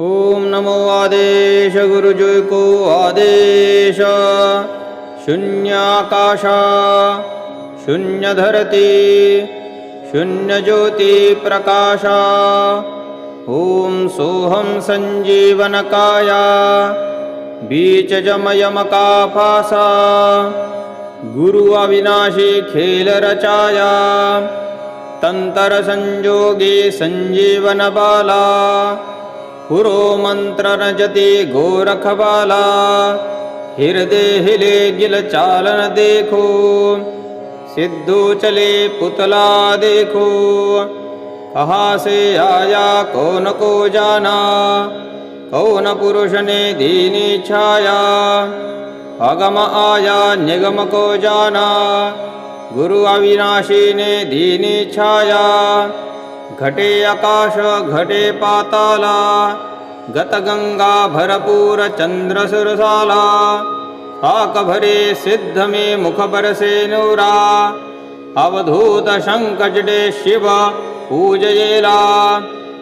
ॐ नमो आदेश गुरुजयको आदेश। शून्याकाशा शून्यधरती शून्यज्योतिप्रकाशा ॐ सोऽहं सञ्जीवनकाया बीचजमयमकाफासा गुरु अविनाशी खेलरचाया तन्तरसंयोगे सञ्जीवनबाला। पुरो मन्त्रनजति गोरखबाला हृदय हिले गिल चालन देखो। सिद्धो चले पुतला देखो। कहाँ से आया, कौन को जाना? कौन पुरुष ने दीनी छाया? अगम आया, निगम को जाना। गुरु अविनाशी ने दीनी छाया। घटे आकाश घटे पाताला गत गंगा भरपूर चंद्र सुरसाला साक भरे सिद्ध में मुख बरसे नूरा अवधूत शंकजडे शिव पूजयेला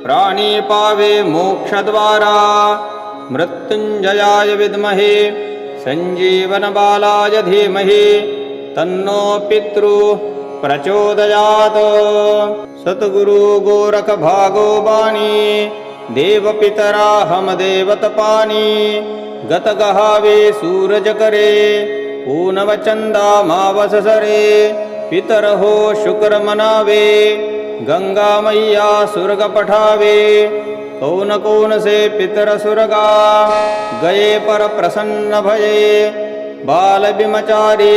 प्राणी पावे मोक्षद्वारा मृत्युञ्जयाय विद्महे सञ्जीवनबालाय धीमहि तन्नो पितृ प्रचोदयात्। सतगुरु गोरख भागो बाणी देवपितराहम देवतपानी गतगहावे सूरजकरे पूनवचन्दामावससरे पितरहो शुक्रमनावे गङ्गामय्या सुरगपठावे कौन कौन से पितरसुरगा गये परप्रसन्न भये। बालबिमचारी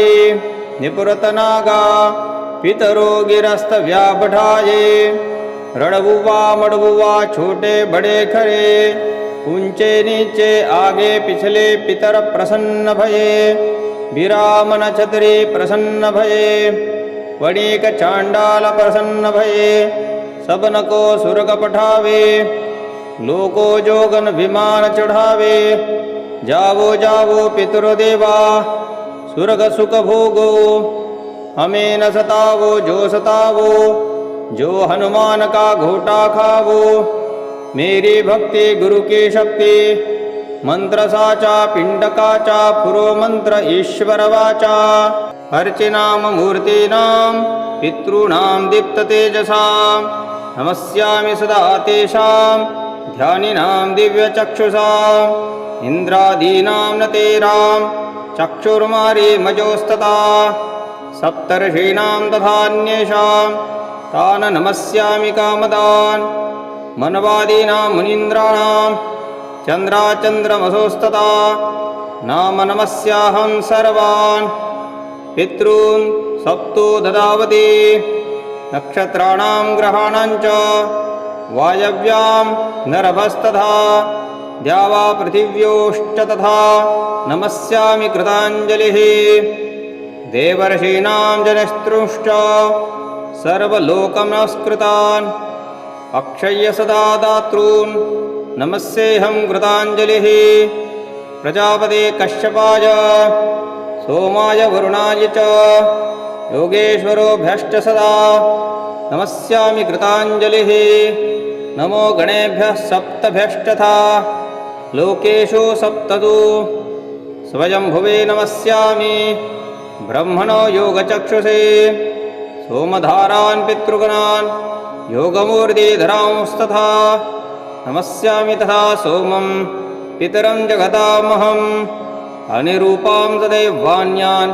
निपुरतनागा पितरो गिरस्त व्यापठाये रणबुआ मड़बुआ छोटे, बड़े, खरे, ऊँचे, नीचे, आगे, पिछले, पितर प्रसन्न भये। विरामन छतरी प्रसन्न भये। वणिक चांडाल प्रसन्न भये। सबन को सुरग पठावे। लोको जोगन विमान चढ़ावे। जावो जावो, पितरो देवा, सुरग सुख भोगो। हमें न सतावो जो सतावो जो हनुमान का घोटा खावो। मेरी भक्ति गुरु की शक्ति मंत्र साचा पिंड काचा पुरो मंत्र ईश्वर वाचा। अर्चिनाम मूर्तीनां पितॄणां दीप्त तेजसा। नमस्यामि सदा तेषां ध्यानिनां दिव्यचक्षुषा इन्द्रादीनां न तेरां चक्षुर्मारी मजोस्तता सप्तर्षीणां तथान्येषां तान् नमस्यामि कामदान्। मनवादीनां मुनीन्द्राणां चन्द्राचन्द्रमसोस्तता नाम नमस्याहं सर्वान्। पितॄन् सप्तो ददावति। नक्षत्राणां ग्रहाणां च वायव्यां नरभस्तथा। द्यावा पृथिव्योश्च तथा। नमस्यामि कृताञ्जलिः देवर्षीणां जनस्त्रुश्च सर्वलोकनमस्कृतान् अक्षय्य सदा दातॄन्। नमस्येऽहं कृताञ्जलिः प्रजापते कश्यपाय। सोमाय वरुणाय च। योगेश्वरोभ्यश्च सदा। नमस्यामि कृताञ्जलिः नमो गणेभ्यः सप्तभ्यश्चथा लोकेषु सप्ततु स्वयंभुवे नमस्यामि ब्रह्मणो योगचक्षुषे। सोमधारान् पितृगणान् योगमूर्तिधरांस्तथा। नमस्यामि तथा सोमं पितरं जगतामहम् अनिरूपां तदैवान्यान्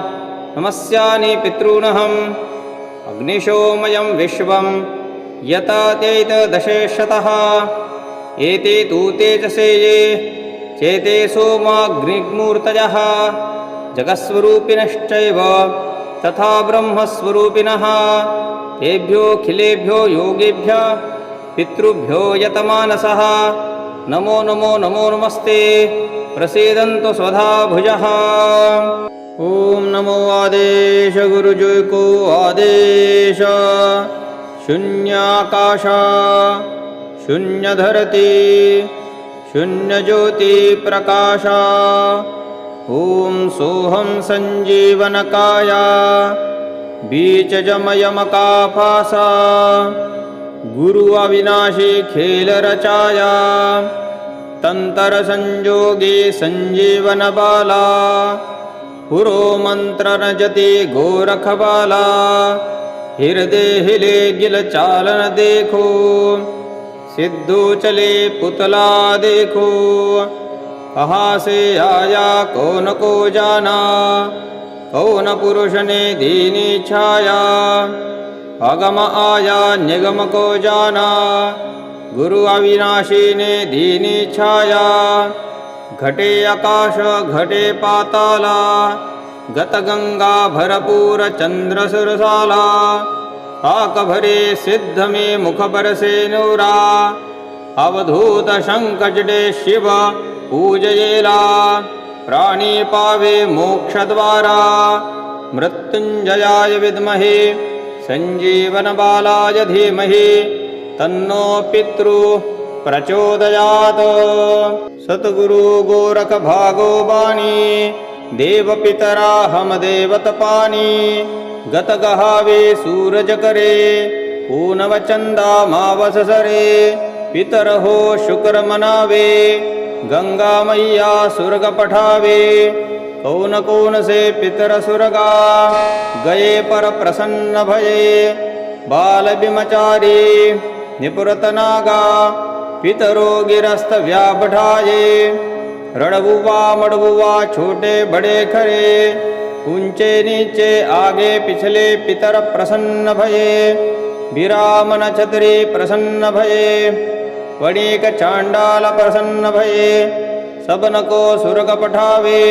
नमस्यानि पितॄनहम् अग्निशोमयं विश्वं यततेतदशेषतः। एते तु तेजसे ये चेते सोमाग्निमूर्तयः जगत्स्वरूपिणश्चैव तथा ब्रह्मस्वरूपिणः तेभ्योऽखिलेभ्यो योगेभ्य, पितृभ्यो यतमानसः। नमो नमो नमो नमस्ते। प्रसीदन्तु स्वधा भुजः। ॐ नमो आदेश गुरुजय को आदेश। शून्याकाश। शून्यधरती। शून्यज्योतिप्रकाश ॐ सोऽहं सञ्जीवनकाया बीचजमयमकाफासा गुरु अविनाशी खेल रचाया तन्तरसंयोगे सञ्जीवनबाला पुरो मन्त्र न जति गोरखबाला हृदय हिले गिल चालन देखो सिद्धू चले पुतला देखो। कहाँ से आया कौन को जाना? कौन पुरुष ने दीनी छाया? अगम आया निगम को जाना? गुरु अविनाशी ने दीनी छाया। घटे आकाश, घटे पाताला। गत गंगा भरपूर चंद्र सुरसाला। आक भरे सिद्ध में मुख पर से नूरा। अवधूत शंख शिव पूजयेला। प्राणी पावे मोक्षद्वारा। मृत्युञ्जयाय विद्महे। सञ्जीवनबालाय धीमहि। तन्नो पितृ प्रचोदयात्। सद्गुरु गोरख भागो वाणी देवपितराहम देवतपानी गत गहावे सूरज करे गङ्गामय्या सुर्ग पठावे कौन कौन से पितर सुरगा गये पर प्रसन्न भये बालबिमचारी निपुरतनागा पितरो गिरस्त व्यापठाये रडबुवा मडबुवा छोटे बडे खरे उंचे नीचे आगे पिछले पितर प्रसन्न भये विराम नक्षत्री प्रसन्न भये वणिक चांडाल प्रसन्न भये सबन को सुरग पठावे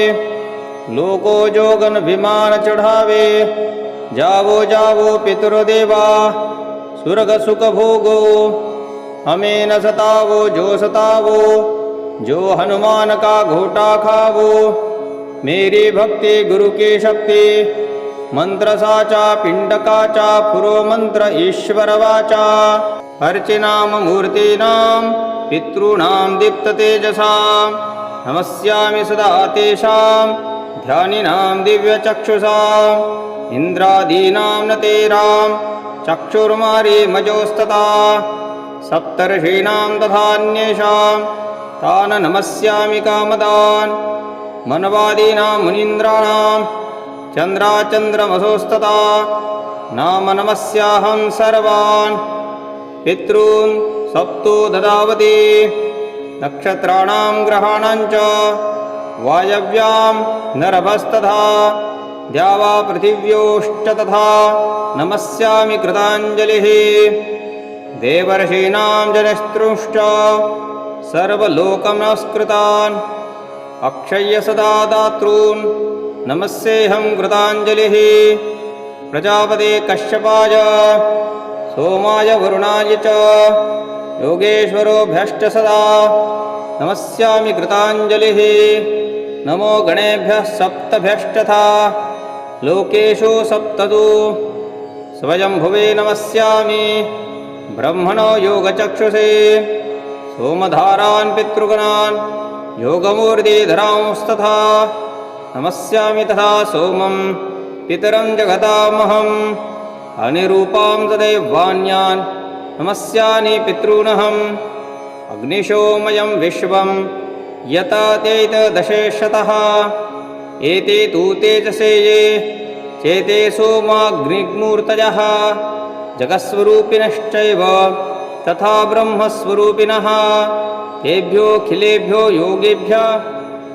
लोको जोगन विमान चढ़ावे जावो जावो पितृदेवा सुरग सुख भोगो हमें न सतावो, जो सतावो, जो हनुमान का घोटा खावो, मेरी भक्ति गुरु की शक्ति मंत्र साचा पिंड काचा पुरो मंत्र ईश्वर वाचा अर्चिनाम मूर्तीनां पितॄणां दीप्त तेजसा नमस्यामि सदा तेषां ध्यानिनां दिव्यचक्षुषा इन्द्रादीनां न तेरां चक्षुर्मारे मजोस्तता सप्तर्षीणां तथान्येषां तान् नमस्यामि कामदान् मनवादीनां मुनीन्द्राणां चन्द्राचन्द्रमसोस्तता नाम नमस्याहं सर्वान् पितॄन् सप्तो ददावति। नक्षत्राणां ग्रहाणां च वायव्यां नरभस्तथा। द्यावा पृथिव्योश्च तथा। नमस्यामि कृताञ्जलिः। देवर्षीणां जनस्तृंश्च सर्वलोकनमस्कृतान् अक्षय्य सदा दातॄन्। नमस्येऽहं कृताञ्जलिः। प्रजापते कश्यपाय सोमाय वरुणाय च। योगेश्वरोभ्यश्च सदा। नमस्यामि कृताञ्जलिः। नमो गणेभ्यः सप्तभ्यश्चथा लोकेषु सप्ततु स्वयंभुवे नमस्यामि। ब्रह्मणो योगचक्षुषे। सोमधारान् पितृगणान्। योगमूर्तिधरांस्तथा। नमस्यामि तथा सोमं पितरं जगतामहम् अनिरूपां तदैवान्यान् नमस्यानि पितॄनहम्। अग्निशोमयं विश्वं यतातेतदशेषतः। एते तु तेजसे ये चेते सोमाग्निग्मूर्तयः जगत्स्वरूपिणश्चैव तथा ब्रह्मस्वरूपिणः तेभ्योऽखिलेभ्यो योगेभ्यः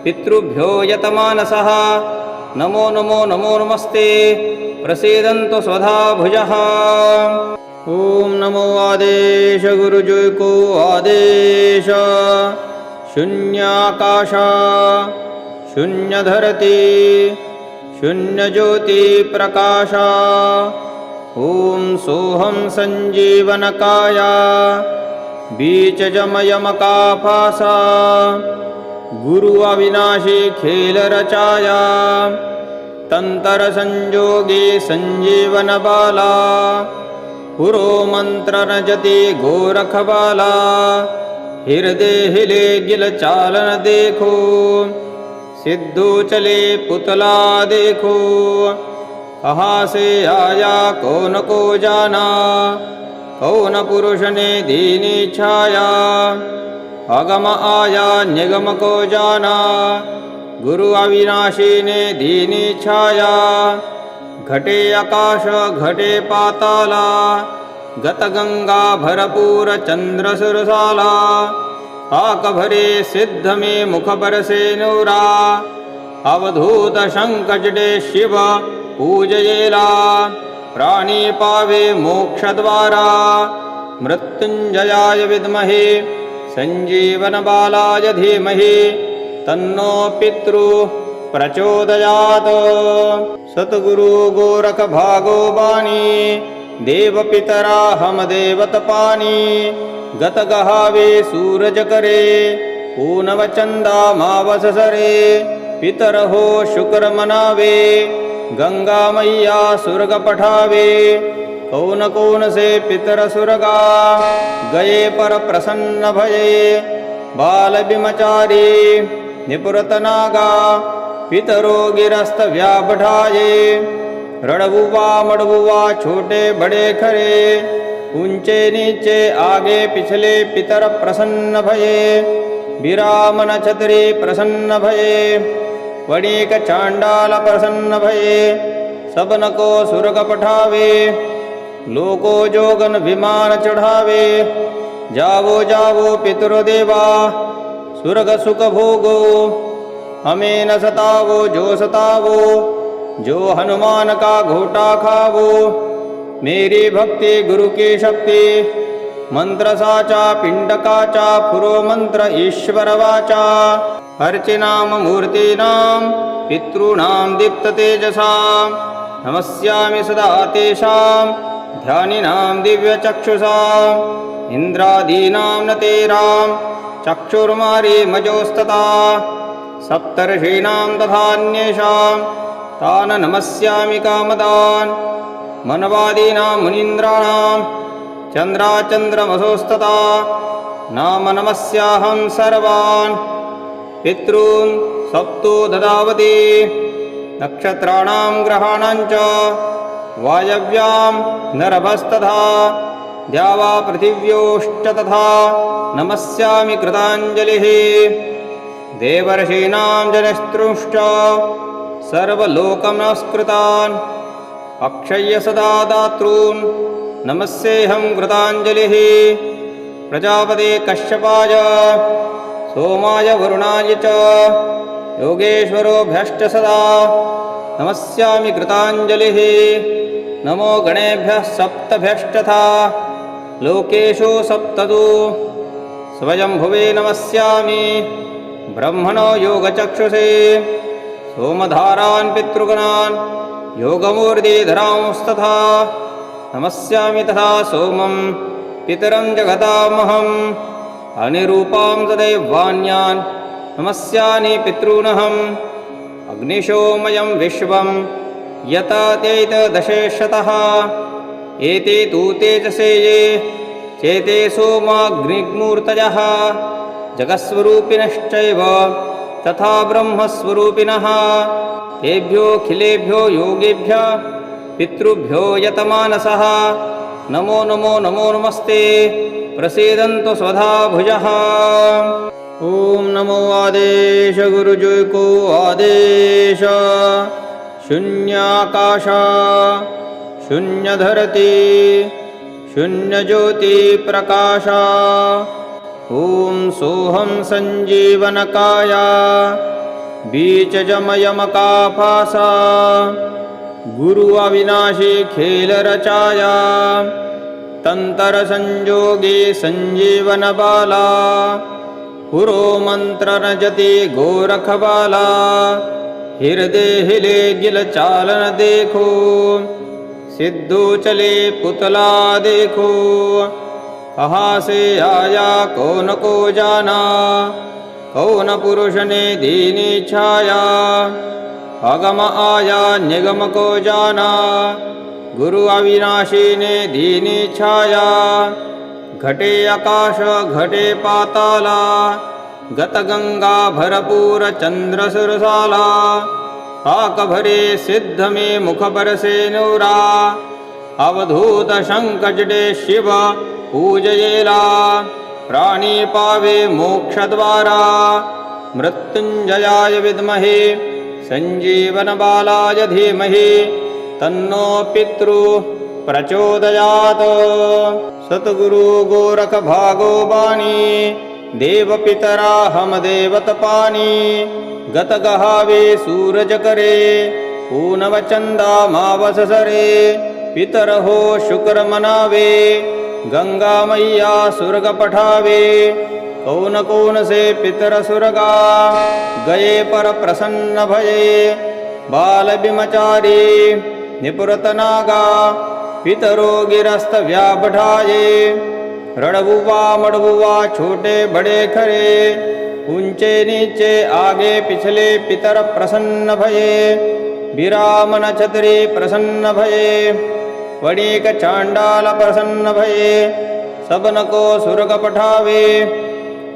पितृभ्यो यतमानसः नमो नमो नमो नमस्ते। प्रसीदन्तु स्वधा भुजः। ॐ नमो आदेश गुरुजुको आदेश। शून्याकाश, शून्यधरती शून्यज्योतिप्रकाश ॐ सोऽहं सञ्जीवनकाया बीचजमयमकापासा गुरु अविनाशी खेलरचाया तन्तरसंयोगे सञ्जीवनबाला पुरो मन्त्र गोरखबाला हृदय हिले गिल चालन देखो। सिद्धू चले पुतला देखो। कहा से आया कौन को जाना? कौन पुरुष ने दीनी छाया? अगम आया, निगम को जाना। गुरु अविनाशी ने दीनी छाया। घटे आकाश, घटे पाताला। गत गंगा, भरपूर चंद्र सुरसाला। आक भरे सिद्ध में मुख बरसे नूरा। अवधूत शङ्कजडे शिव पूजयेला। प्राणी पावे मोक्षद्वारा मृत्युञ्जयाय विद्महे। सञ्जीवनबालाय धीमहि तन्नो पितृ प्रचोदयात्। सद्गुरु गोरख भागो बाणी देवपितराहम देवतपानी गत गहावे सूरज करे कौन कौन से पितर सुरगा गए पर प्रसन्न भये बाल बिमचारी निपुरत नागा पितरो गिरस्त व्यापठाये रणबुआ मड़बुआ छोटे, बड़े, खरे। ऊँचे, नीचे, आगे, पिछले पितर प्रसन्न भये विरामन छतरी प्रसन्न भये वणिक चांडाल प्रसन्न भये सबन को सुरग पठावे लोको जोगन विमान चढ़ावे। जावो जावो पितृदेवा सुरग सुख भोगो। हमें न सतावो, जो सतावो, जो हनुमान का घोटा खावो। मेरी भक्ति गुरु की शक्ति, मंत्र साचा, पिंड काचा, पुरो मंत्र ईश्वर वाचा। अर्चिनाम मूर्तीनां पितॄणां दीप्त तेजसा। नमस्यामि सदा तेषां ध्यानिनां दिव्यचक्षुषा इन्द्रादीनां न तेरां चक्षुर्मारी मजोस्तता सप्तर्षीणां तथान्येषां तान् नमस्यामि कामदान् मनवादीनां मुनीन्द्राणां चन्द्राचन्द्रमसोस्तता नाम नमस्याहं सर्वान्। पितॄन् सप्तो ददावति नक्षत्राणां ग्रहाणां च वायव्यां नरभस्तथा द्यावा पृथिव्योश्च तथा नमस्यामि कृताञ्जलिः। देवर्षीणां जनस्तृंश्च सर्वलोकं नमस्कृतान् अक्षय्य सदा दातॄन् नमस्येऽहं कृताञ्जलिः। प्रजापते कश्यपाय सोमाय वरुणाय च योगेश्वरो भ्यश्च सदा। नमस्यामि कृताञ्जलिः। नमो गणेभ्यः सप्तभ्यश्चथा लोकेषु सप्तदु। स्वयंभुवे नमस्यामि। ब्रह्मणो योगचक्षुषे। सोमधारान् पितृगणान्। योगमूर्तिधरांस्तथा। नमस्यामि तथा सोमं पितरं जगतामहम् अनिरूपां तदैवान्यान् नमस्यानि पितॄनहम्। अग्निशोमयं विश्वं यततेतदशेषतः एते तु तेजसे ये। चेते सोमाग्निमूर्तयः जगत्स्वरूपिणश्चैव तथा ब्रह्मस्वरूपिणः। तेभ्योऽखिलेभ्यो योगेभ्यः। पितृभ्यो यतमानसः। नमो नमो नमो नमस्ते। प्रसीदन्तु स्वधा भुजः ॐ नमो आदेश गुरुजय को आदेश। शून्याकाश शून्यधरती ॐ सोऽहं सञ्जीवनकाया बीचजमयमकाफासा गुरु अविनाशी खेल रचाया तंतर संजोगे संजीवन बाला पुरो मंत्र नजति गोरख बाला हृदय हिले गिल चालन देखो। सिद्धू चले पुतला देखो। कहाँ से आया, कौन को जाना? कौन पुरुष ने दीनी छाया? अगम आया, निगम को जाना। गुरु अविनाशी ने दीनी छाया। घटे आकाश घटे पाताला गत गंगा भरपूर चंद्र सुरसाला आक भरे सिद्ध में मुख बरसे नूरा अवधूत शंकजडे शिव पूजयेला प्राणी पावे मोक्षद्वारा मृत्युञ्जयाय विद्महे सञ्जीवनबालाय धीमहि तन्नो पितृ प्रचोदयात्। सद्गुरु गोरख भागो बाणी देवपितराहम देवतपानी गतगहावे सूरज करे पूनवचंदा मावससरे पितर हो शुक्र मनावे गंगा मैया सुरग पठावे कौन कौन से पितर सुरगा गए पर प्रसन्न भये बाल बिमचारी निपुरत नागा पितरो गिरस्त व्यापठाये रणबुआ मड़बुआ छोटे, बड़े, खरे, ऊँचे, नीचे, आगे, पिछले, पितर प्रसन्न भये। विरामन छतरी प्रसन्न भये। वणिक चांडाल प्रसन्न भये। सबन को सुरग पठावे।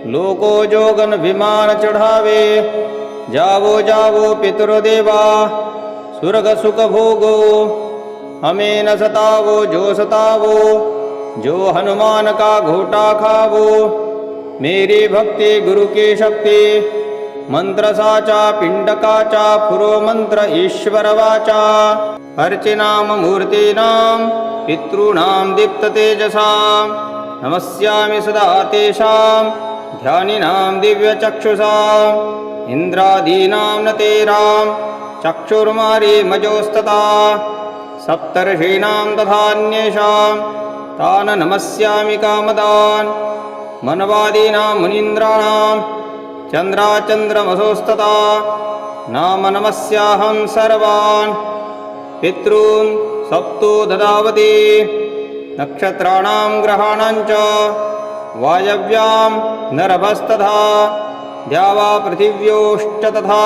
लोको जोगन विमान चढ़ावे। जावो जावो पितृदेवा सुरग सुख भोगो। हमें न सतावो जो सतावो जो हनुमान का घोटा खावो। मेरी भक्ति गुरु की शक्ति मंत्र साचा पिंड काचा पुरो मंत्र ईश्वर वाचा। अर्चिनाम मूर्तीनां पितॄणां दीप्त तेजसा। नमस्यामि सदा तेषां ध्यानिनां दिव्यचक्षुषा इन्द्रादीनां न तेरां चक्षुर्मारी मजोस्तता सप्तर्षीणां तथान्येषां तान् नमस्यामि कामदान् मनवादीनां मुनीन्द्राणां चन्द्राचन्द्रमसोस्तता नाम नमस्याहं सर्वान् पितॄन् सप्तो ददावति नक्षत्राणां ग्रहाणां च वायव्यां नरभस्तथा द्यावा पृथिव्योश्च तथा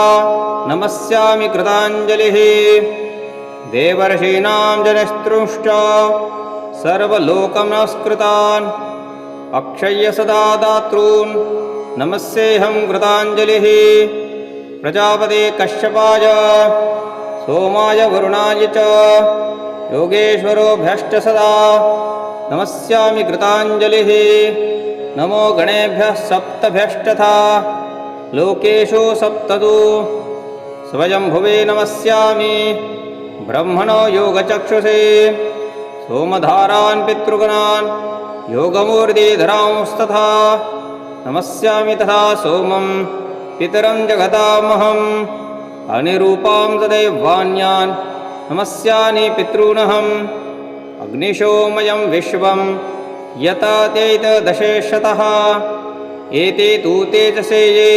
नमस्यामि कृताञ्जलिः देवर्षीणां जनस्त्रुंश्च सर्वलोकनमस्कृतान् अक्षय्य सदा दातॄन्। नमस्येऽहं कृताञ्जलिः। प्रजापते कश्यपाय। सोमाय वरुणाय च। योगेश्वरोभ्यश्च सदा। नमस्यामि कृताञ्जलिः। नमो गणेभ्यः सप्तभ्यस्तथा लोकेषु सप्तदु। स्वयंभुवे नमस्यामि ब्रह्मणो योगचक्षुषे। सोमधारान् पितृगणान् योगमूर्तिधरांस्तथा। नमस्यामि तथा सोमं पितरं जगतामहम् अनिरूपां तदैवान्यान् नमस्यानि पितॄनहम् अग्निशोमयं विश्वं यततेतदशेषतः। एते तु तेजसे ये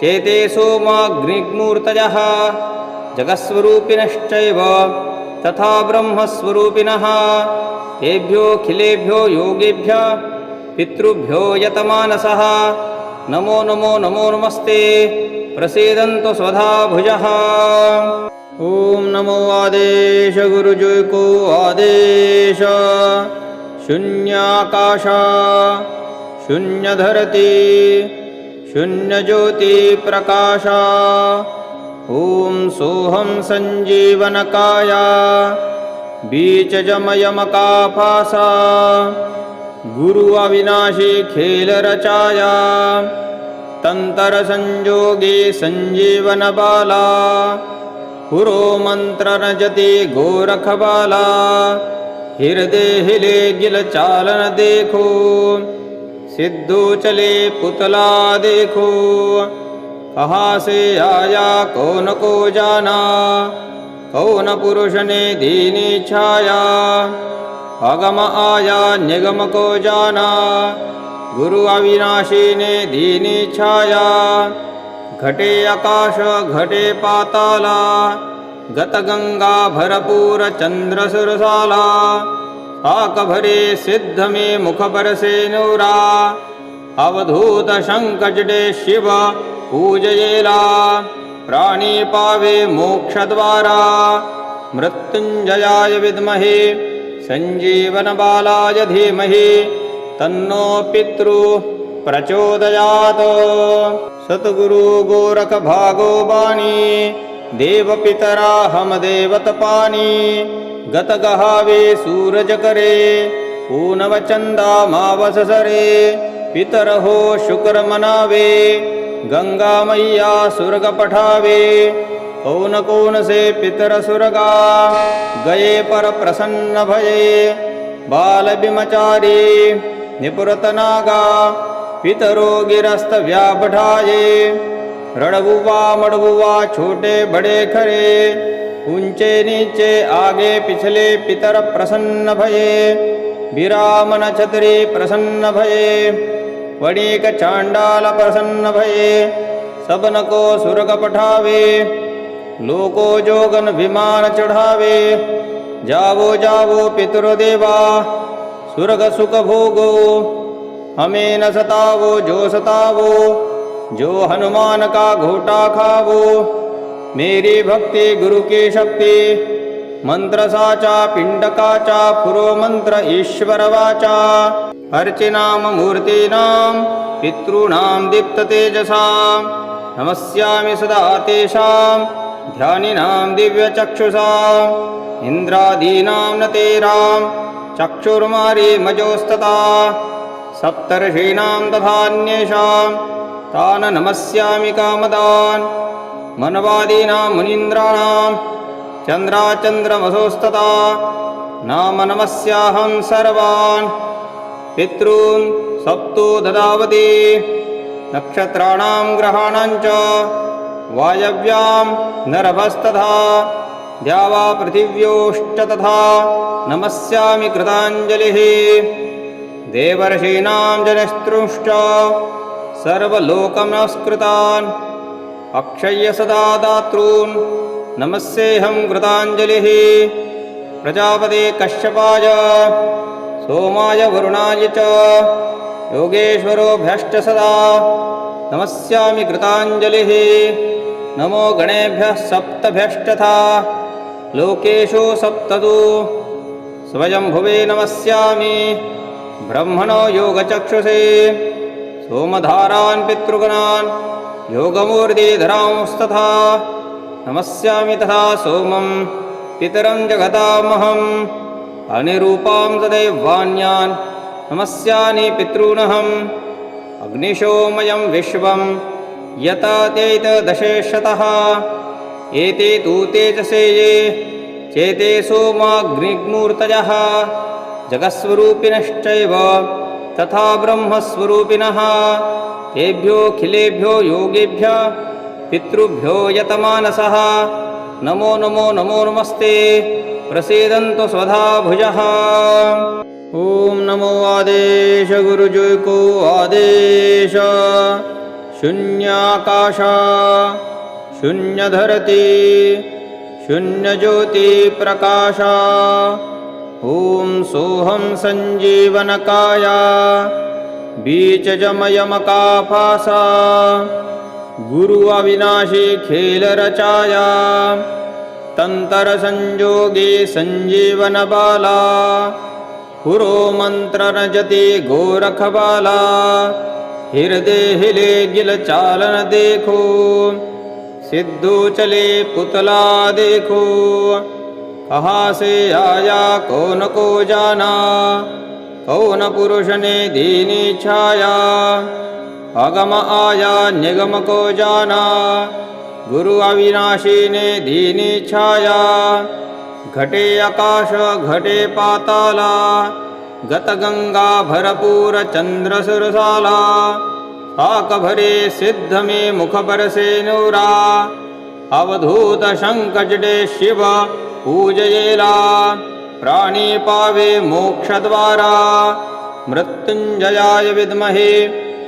चेते सोमाग्निग्मूर्तयः जगत्स्वरूपिणश्चैव तथा ब्रह्मस्वरूपिणः तेभ्योऽखिलेभ्यो योगेभ्यः, पितृभ्यो यतमानसः। नमो नमो नमो नमस्ते। प्रसीदन्तु स्वधा भुजः ॐ नमो आदेश गुरुजुको आदेश। शून्याकाश। शून्यधरती। शून्यज्योतिप्रकाश। ॐ सोऽहं सञ्जीवनकाया बीचजमयमकाभासा गुरु अविनाशी खेलरचाया तन्तरसंयोगे सञ्जीवनबाला पुरो गोरख गोरखबाला हृदय हिले गिलचालन देखो सिद्धो चले पुतला देखो। कहाँ से आया, कौन को जाना? कौन पुरुष ने दीनी छाया? अगम आया, निगम को जाना? गुरु अविनाशी ने दीनी छाया। घटे आकाश, घटे पाताला। गत गंगा, भरपूर चंद्र सुरसाला। आक भरे सिद्ध में मुख पर से नूरा। अवधूत शंकजडे शिव। पूजयेला। प्राणी पावे मोक्षद्वारा। मृत्युञ्जयाय विद्महे। सञ्जीवनबालाय धीमहि। तन्नो पितृ प्रचोदयात्। सद्गुरु गोरख भागो बाणी। देवपितराहम देवतपानी गतगहावे सूरज करे पूनवचन्दा मावससरे गंगा मैया सुरग पठावे कौन कौन से पितर सुरगा गए पर प्रसन्न भये बाल बिमचारी निपुरत नागा पितरो गिरस्त व्यापठाये रणबुआ मड़बुआ छोटे बड़े खरे, ऊँचे नीचे आगे पिछले पितर प्रसन्न भये विरामन छत्री प्रसन्न भये वणिक चांडाल प्रसन्न भये सबन को सुरग पठावे लोको जोगन विमान चढ़ावे जावो जावो पितृदेवा सुरग सुख भोगो हमें न सतावो, जो सतावो, जो हनुमान का घोटा खावो, मेरी भक्ति गुरु की शक्ति मंत्र साचा पिंड काचा पुरो मंत्र ईश्वर वाचा अर्चिनाम मूर्तीनां पितॄणां दीप्त तेजसा नमस्यामि सदा तेषां ध्यानिनां दिव्यचक्षुषा। इन्द्रादीनां न तेरां चक्षुर्मारी मजोस्तता सप्तर्षीणां तथान्येषां तान् नमस्यामि कामदान्। मनवादीनां मुनीन्द्राणां चन्द्राचन्द्रमसोस्तता नाम नमस्याहं सर्वान्। पितॄन् सप्तो ददावति। नक्षत्राणां ग्रहाणां च वायव्यां नरभस्तथा। द्यावा पृथिव्योश्च तथा नमस्यामि कृताञ्जलिः। देवर्षीणां जनस्तृंश्च सर्वलोकनमस्कृतान् अक्षय्य सदा दातॄन् नमस्येऽहं कृताञ्जलिः। प्रजापते कश्यपाय सोमाय वरुणाय च योगेश्वरोभ्यश्च सदा। नमस्यामि कृताञ्जलिः। नमो गणेभ्यः सप्तभ्यष्टथा लोकेषु सप्तदु। स्वयंभुवे नमस्यामि। ब्रह्मणो योगचक्षुषे। सोमधारान् पितृगणान् योगमूर्तिधरांस्तथा नमस्यामि तथा सोमं पितरं जगतामहम् अनिरूपां तदैवान्यान् नमस्यानि पितॄनहम् अग्निशोमयं विश्वं यता एते तु तेजसे ये चेते सोमाग्निग्मूर्तयः जगत्स्वरूपिणश्चैव तथा ब्रह्मस्वरूपिणः तेभ्योऽखिलेभ्यो योगेभ्यः पितृभ्यो यतमानसः। नमो नमो नमो नमस्ते। प्रसीदन्तु स्वधा भुजः। ॐ नमो आदेश गुरुजुको आदेश। शून्याकाश। शून्यधरती। शून्यज्योतिप्रकाश ॐ सोऽहं सञ्जीवनकाया। बीचजमयमकाफासा गुरु अविनाशी खेलरचाया तन्तरसंयोगे सञ्जीवनबाला पुरो मन्त्रनजति गोरखबाला हृदय हिले गिलचालन देखो सिद्धू चले पुतला देखो कहा से आया कौन को जाना कौन पुरुष ने दीनी छाया अगम आया, निगम को जाना। गुरु अविनाशी ने दीनी छाया। घटे आकाश, घटे पाताला। गत गंगा, भरपूर चंद्र सुरसाला। साक भरे सिद्ध में मुख पर से नूरा। अवधूत शंख जडे शिव पूजयेला। प्राणी पावे मोक्ष द्वारा। मृत्युंजयाय विद्महे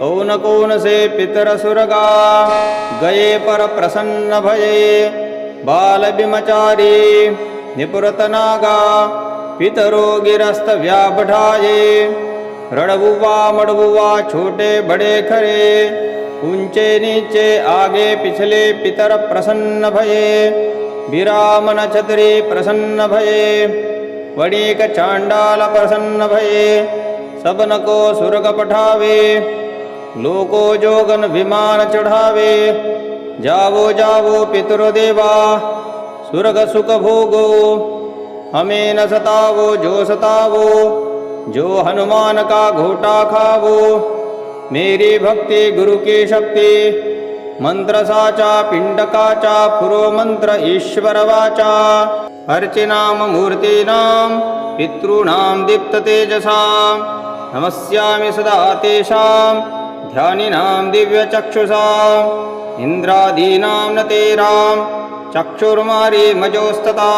कौन कौन से पितर सुरगा गए पर प्रसन्न भये बाल विमचारी निपुरतनागा पितरो गिरस्त व्याबढ़ाये रणबुवा मड़बुवा छोटे, बड़े, खरे। ऊँचे, नीचे, आगे, पिछले पितर प्रसन्न भये विराम छतरी प्रसन्न भये वणिक चांडाल प्रसन्न भये सबन को सुरग पठावे लोको जोगन विमान चढ़ावे। जावो जावो पितृदेवा, सुरग सुख भोगो। हमें न सतावो, जो सतावो, जो हनुमान का घोटा खावो। मेरी भक्ति गुरु की शक्ति, मंत्र साचा, पिंड काचा, पुरो मंत्र ईश्वर वाचा। अर्चिनाम मूर्तीनाम पितॄणां दीप्त तेजसा। नमस्यामि सदा तेषां ध्यानिनां दिव्यचक्षुषा इन्द्रादीनां न तेरां चक्षुर्मारी मजोस्तता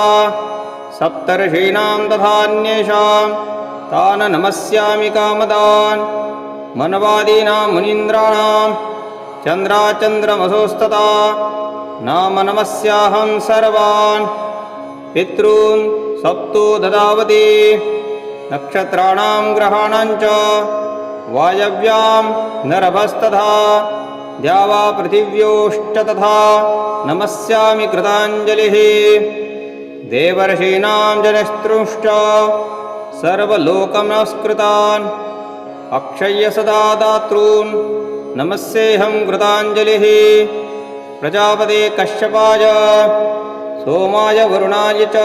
सप्तर्षीणां तथान्येषां तान् नमस्यामि कामदान् मनवादीनां मुनीन्द्राणां चन्द्राचन्द्रमसोस्तता नाम नमस्याहं सर्वान् पितॄन् सप्तो ददावति नक्षत्राणां ग्रहाणां च वायव्यां नरभस्तथा द्यावा पृथिव्योश्च तथा नमस्यामि कृताञ्जलिः। देवर्षीणां जनस्त्रुंश्च सर्वलोकनमस्कृतान् अक्षय्य सदा दातॄन् नमस्येऽहं कृताञ्जलिः। प्रजापते कश्यपाय सोमाय वरुणाय च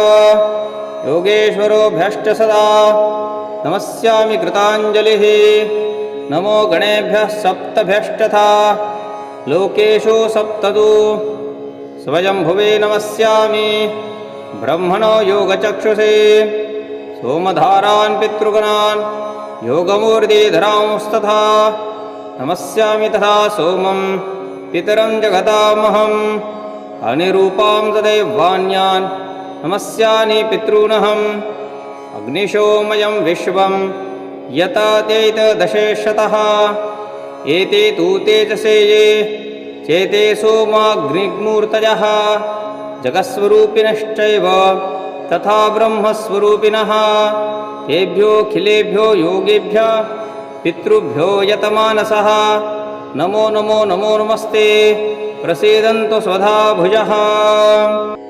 योगेश्वरोभ्यश्च सदा नमस्यामि कृताञ्जलिः। नमो गणेभ्यः सप्तभ्यश्चथा लोकेषु सप्तदु। स्वयंभुवे नमस्यामि। ब्रह्मणो योगचक्षुषे। सोमधारान् पितृगणान्। योगमूर्तिधरांस्तथा। नमस्यामि तथा सोमं पितरं जगतामहम् अनिरूपां तदैवान्यान् नमस्यानि पितॄनहम्। अग्निशोमयं विश्वं। यततेतदशेषतः एते तु तेजसे ये। चेते सोमाग्निमूर्तयः जगत्स्वरूपिणश्चैव तथा ब्रह्मस्वरूपिणः। तेभ्योऽखिलेभ्यो योगेभ्यः। पितृभ्यो यतमानसः। नमो नमो नमो नमस्ते। प्रसीदन्तु स्वधा भुजः